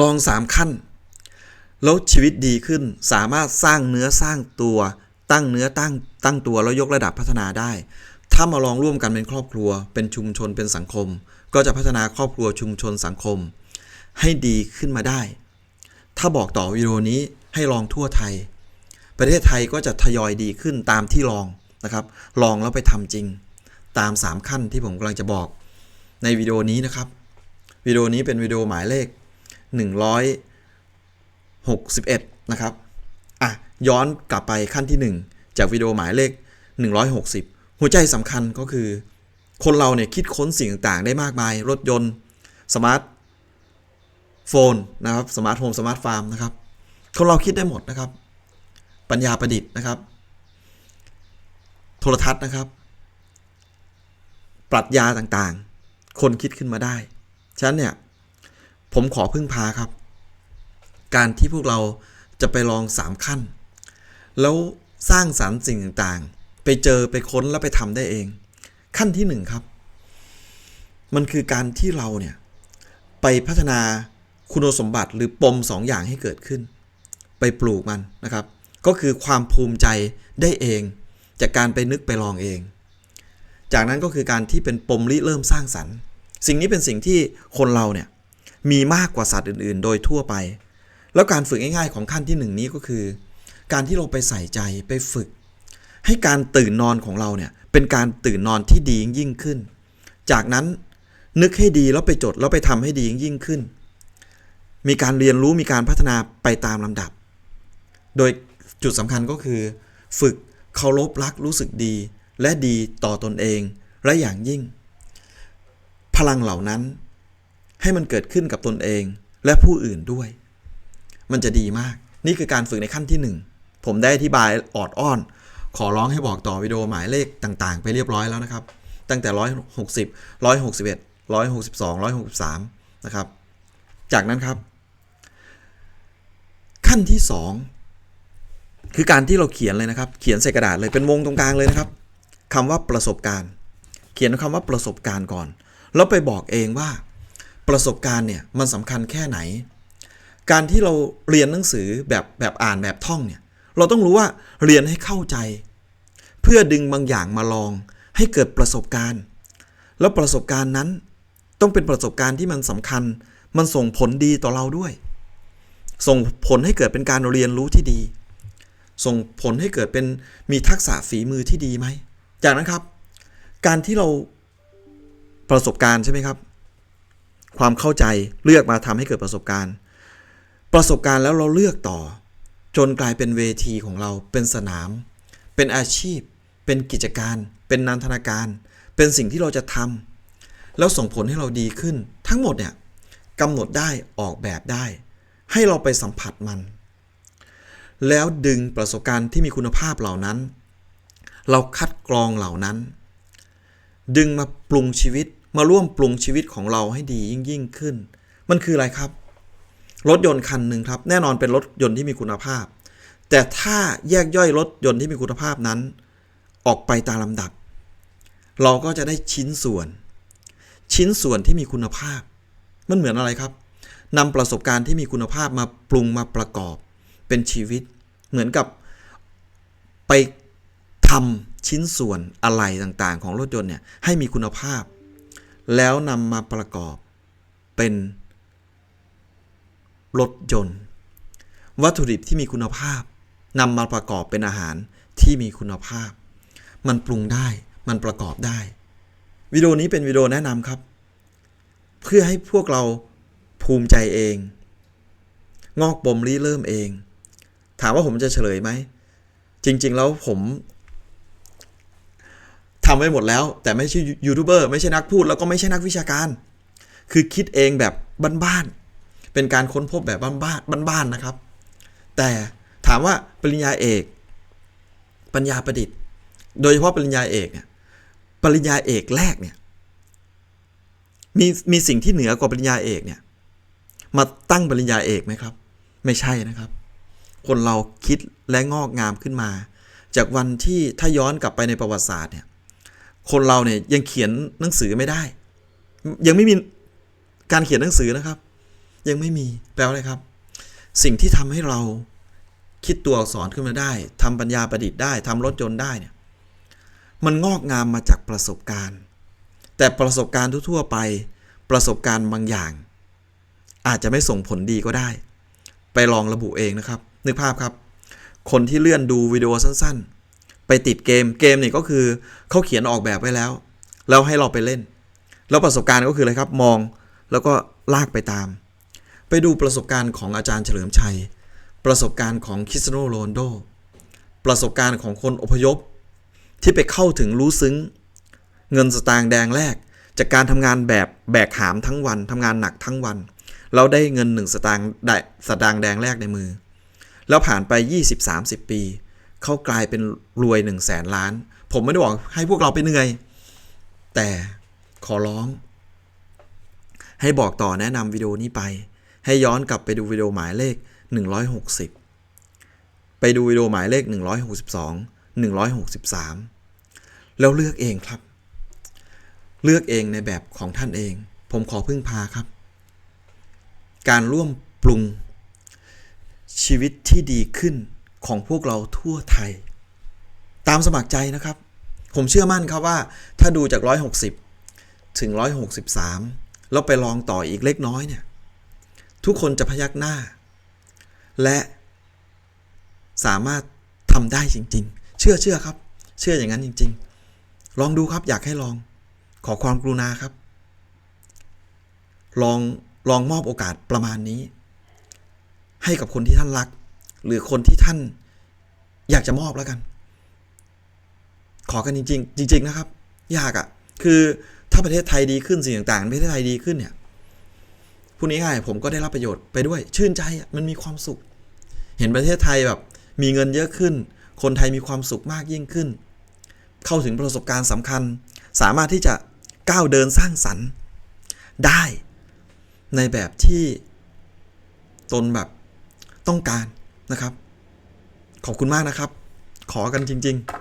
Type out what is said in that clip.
ลองสามขั้น แล้วชีวิตดีขึ้นสามารถสร้างเนื้อสร้างตัว ตั้งเนื้อตั้งตั้งตัวแล้วยกระดับพัฒนาได้ ถ้ามาลองร่วมกันเป็นครอบครัว เป็นชุมชนเป็นสังคม ก็จะพัฒนาครอบครัวชุมชนสังคม ให้ดีขึ้นมาได้ ถ้าบอกต่อวิดีโอนี้ให้ลองทั่วไทย ประเทศไทยก็จะทยอยดีขึ้นตามที่ลองนะครับ ลองแล้วไปทำจริง ตาม 3 ขั้นที่ผมกำลังจะบอก ในวิดีโอนี้นะครับวิดีโอนี้เป็นวิดีโอหมายเลข 161 นะครับ อะ ย้อนกลับไปขั้นที่ 1 จากวิดีโอหมายเลข 160 หัวใจสำคัญก็คือ คนเราเนี่ยคิดค้นสิ่งต่างๆ ได้มากมาย รถยนต์ สมาร์ทโฟนนะครับ สมาร์ทโฮม สมาร์ทฟาร์มนะครับ คนเราคิดได้หมดนะครับ ปัญญาประดิษฐ์นะครับ โทรทัศน์นะครับ ปรัชญาต่างๆ คนคิดขึ้นมาได้ ฉะนั้นเนี่ย ผมขอพึ่งพาครับ การที่พวกเราจะไปลองสามขั้น แล้วสร้างสรรค์สิ่งต่างๆ ไปเจอไปค้นแล้วไปทำได้เอง ขั้นที่หนึ่งครับ มันคือการที่เราเนี่ย ไปพัฒนาคุณสมบัติหรือปมสองอย่างให้เกิดขึ้น ไปปลูกมันนะครับ ก็คือความภูมิใจได้เอง จากการไปนึกไปลองเอง จากนั้นก็คือการที่เป็นปมริเริ่มสร้างสรรค์ สิ่งนี้เป็นสิ่งที่คนเราเนี่ย มีมากกว่าสัตว์อื่น ๆ โดยทั่วไป แล้วการฝึกง่ายๆของขั้นที่หนึ่งนี้ก็คือ การที่เราไปใส่ใจไปฝึก ให้การตื่นนอนของเราเนี่ยเป็นการตื่นนอนที่ดียิ่งขึ้น จากนั้นนึกให้ดีแล้วไปจดแล้วไปทำให้ดียิ่งขึ้น มีการเรียนรู้มีการพัฒนาไปตามลำดับ โดยจุดสำคัญก็คือ ฝึกเคารพรักรู้สึกดี และดีต่อตนเองและอย่างยิ่ง พลังเหล่านั้น ให้มันเกิดขึ้นกับตนเองและผู้อื่นด้วย มันจะดีมาก นี่คือการฝึกในขั้นที่หนึ่งผมได้อธิบายออดอ้อน ขอร้องให้บอกต่อวิดีโอหมายเลขต่างๆ ไปเรียบร้อยแล้วนะครับ ตั้งแต่ 160 161 162 163 นะครับ จากนั้นครับ ขั้นที่ 2 คือการที่เราเขียนเลยนะครับ เขียนใส่กระดาษเลยเป็นวงตรงกลางเลยนะครับคำว่าประสบการณ์ เขียนคำว่าประสบการณ์ก่อน แล้วไปบอกเองว่า ประสบการณ์เนี่ยมันสำคัญแค่ไหน การที่เราเรียนหนังสือแบบแบบอ่านแบบท่องเนี่ยเราต้องรู้ว่าเรียนให้เข้าใจ เพื่อดึงบางอย่างมาลอง ให้เกิดประสบการณ์ แล้วประสบการณ์นั้น ต้องเป็นประสบการณ์ที่มันสำคัญ มันส่งผลดีต่อเราด้วย ส่งผลให้เกิดเป็นการเรียนรู้ที่ดี ส่งผลให้เกิดเป็นมีทักษะฝีมือที่ดีไหมจากนั้นครับ การที่เราประสบการณ์ใช่ไหมครับ ความเข้าใจเลือกมาทำให้เกิดประสบการณ์ ประสบการณ์แล้วเราเลือกต่อ จนกลายเป็นเวทีของเราเป็นสนาม เป็นอาชีพ เป็นกิจการ เป็นนันทนาการ เป็นสิ่งที่เราจะทำแล้วส่งผลให้เราดีขึ้น ทั้งหมดเนี่ยกำหนดได้ออกแบบได้ ให้เราไปสัมผัสมัน แล้วดึงประสบการณ์ที่มีคุณภาพเหล่านั้น เราคัดกรองเหล่านั้น ดึงมาปรุงชีวิต มาร่วมปรุงชีวิตของเราให้ดียิ่งยิ่งขึ้น มันคืออะไรครับ รถยนต์คันหนึ่งครับแน่นอนเป็นรถยนต์ที่มีคุณภาพ แต่ถ้าแยกย่อยรถยนต์ที่มีคุณภาพนั้น ออกไปตามลำดับ เราก็จะได้ชิ้นส่วน ชิ้นส่วนที่มีคุณภาพ มันเหมือนอะไรครับนำประสบการณ์ที่มีคุณภาพมาปรุงมาประกอบเป็นชีวิต เหมือนกับไปทำชิ้นส่วนอะไรต่างๆ ของรถยนต์เนี่ยให้มีคุณภาพ แล้วนำมาประกอบเป็นรถยนต์ วัตถุดิบที่มีคุณภาพนำมาประกอบเป็นอาหารที่มีคุณภาพ มันปรุงได้มันประกอบได้ วิดีโอนี้เป็นวิดีโอแนะนำครับ เพื่อให้พวกเราภูมิใจเอง งอกปมริเริ่มเอง ถามว่าผมจะเฉลยไหม จริง ๆ แล้วผม ทำไว้หมดแล้ว แต่ไม่ใช่ยูทูบเบอร์ไม่ใช่นักพูด แล้วก็ไม่ใช่นักวิชาการ คือคิดเองแบบบ้านๆเป็นการค้นพบแบบบ้านๆบ้านๆนะครับ แต่ถามว่าปริญญาเอก ปัญญาประดิษฐ์ โดยเฉพาะปริญญาเอกเนี่ยปริญญาเอกแรกเนี่ยมีมีสิ่งที่เหนือกว่าปริญญาเอกเนี่ยมาตั้งปริญญาเอกไหมครับ ไม่ใช่นะครับ คนเราคิดและงอกงามขึ้นมา จากวันที่ถ้าย้อนกลับไปในประวัติศาสตร์เนี่ย คนเราเนี่ยยังเขียนหนังสือไม่ได้ ยังไม่มีการเขียนหนังสือนะครับ ยังไม่มีแปลว่าอะไรครับ สิ่งที่ทำให้เราคิดตัวอักษรขึ้นมาได้ทำปัญญาประดิษฐ์ได้ทำรถยนต์ได้เนี่ยมันงอกงามมาจากประสบการณ์ แต่ประสบการณ์ทั่วๆไป ประสบการณ์บางอย่าง อาจจะไม่ส่งผลดีก็ได้ ไปลองระบุเองนะครับ นึกภาพครับ คนที่เลื่อนดูวิดีโอสั้นๆ ไปติดเกมเกมนี่ก็คือเขาเขียนออกแบบไว้แล้ว แล้วให้เราไปเล่น แล้วประสบการณ์ก็คืออะไรครับมองแล้วก็ลากไปตาม ไปดูประสบการณ์ของอาจารย์เฉลิมชัย ประสบการณ์ของคริสตียโนโรนโด ประสบการณ์ของคนอพยพ ที่ไปเข้าถึงรู้ซึ้ง เงินสตางค์แดงแรก จากการทำงานแบบแบกหามทั้งวันทำงานหนักทั้งวัน เราได้เงินหนึ่งสตางค์ได้สตางค์แดงแรกในมือ แล้วผ่านไป 20-30 ปี เขากลายเป็นรวย1 0 0 0 0แสนล้าน ผมไม่ได้บอกให้พวกเราไปเหนื่อย แต่ขอร้อง ให้บอกต่อแนะนำวิดีโอนี้ไป ให้ย้อนกลับไปดูวิดีโอหมายเลข 160 ไปดูวิดีโอหมายเลข 162 163 แล้วเลือกเองครับ เลือกเองในแบบของท่านเอง ผมขอพึ่งพาครับ การร่วมปรุงชีวิตที่ดีขึ้น ของพวกเราทั่วไทย ตามสมัครใจนะครับ ผมเชื่อมั่นครับว่า ถ้าดูจาก 160 ถึง 163 แล้วไปลองต่ออีกเล็กน้อยเนี่ย ทุกคนจะพยักหน้า และสามารถทำได้จริง ๆ เชื่อเชื่อครับ เชื่ออย่างนั้นจริง ๆ ลองดูครับอยากให้ลอง ขอความกรุณาครับ ลองลองมอบโอกาสประมาณนี้ ให้กับคนที่ท่านรัก หรือคนที่ท่านอยากจะมอบแล้วกัน ขอกันจริง ๆ จริง ๆ นะครับ ยากอะ่ะ คือถ้าประเทศไทยดีขึ้นสิ่งต่างๆประเทศไทยดีขึ้นเนี่ยพูดง่ายๆผมก็ได้รับประโยชน์ไปด้วย ชื่นใจมันมีความสุข เห็นประเทศไทยแบบ มีเงินเยอะขึ้น คนไทยมีความสุขมากยิ่งขึ้น เข้าถึงประสบการณ์สำคัญ สามารถที่จะก้าวเดินสร้างสรรค์ได้ในแบบที่ตนแบบต้องการ นะครับ ขอบคุณมากนะครับ ขอกันจริง ๆ